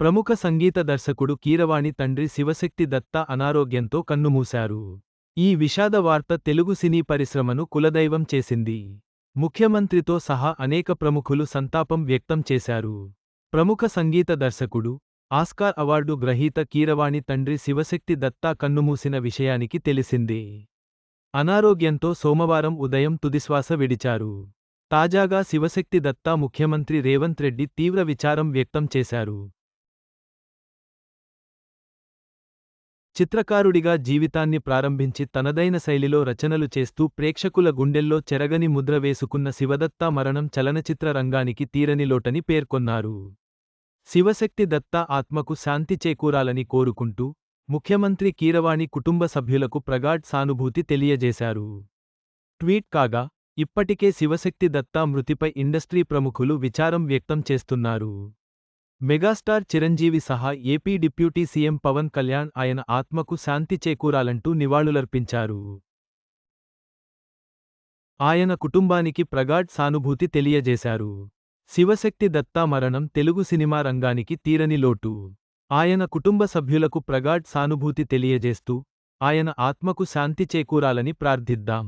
ప్రముఖ సంగీత దర్శకుడు కీరవాణి తండ్రి శివశక్తి దత్త అనారోగ్యంతో కన్నుమూశారు. ఈ విషాద వార్త తెలుగు సినీ పరిశ్రమను కులదైవం చేసింది. ముఖ్యమంత్రితో సహా అనేక ప్రముఖులు సంతాపం వ్యక్తం చేశారు. ప్రముఖ సంగీత దర్శకుడు ఆస్కార్ అవార్డు గ్రహీత కీరవాణి తండ్రి శివశక్తి దత్తా కన్నుమూసిన విషయానికి తెలిసిందే. అనారోగ్యంతో సోమవారం ఉదయం తుదిశ్వాస విడిచారు. తాజాగా శివశక్తి దత్తా ముఖ్యమంత్రి రేవంత్ రెడ్డి తీవ్ర విచారం వ్యక్తం చేశారు. చిత్రకారుడిగా జీవితాన్ని ప్రారంభించి తనదైన శైలిలో రచనలు చేస్తూ ప్రేక్షకుల గుండెల్లో చెరగని ముద్ర వేసుకున్న శివదత్తా మరణం చలనచిత్ర రంగానికి తీరని లోటని పేర్కొన్నారు. శివశక్తి దత్తా ఆత్మకు శాంతి చేకూరాలని కోరుకుంటూ ముఖ్యమంత్రి కీరవాణి కుటుంబ సభ్యులకు ప్రగాఢ్ సానుభూతి తెలియజేశారు. ట్వీట్ కాగా ఇప్పటికే శివశక్తి దత్తా మృతిపై ఇండస్ట్రీ ప్రముఖులు విచారం వ్యక్తం చేస్తున్నారు. మెగాస్టార్ చిరంజీవి సహా AP deputy CM Pawan Kalyan ఆయన ఆత్మకు శాంతి చేకూరాలంటూ నివాళులర్పించారు. ఆయన కుటుంబానికి ప్రగాఢ్ సానుభూతి తెలియజేశారు. శివశక్తి దత్తా మరణం తెలుగు సినిమా రంగానికి తీరని లోటు. ఆయన కుటుంబ సభ్యులకు ప్రగాఢ్ సానుభూతి తెలియజేస్తూ ఆయన ఆత్మకు శాంతి చేకూరాలని ప్రార్థిద్దాం.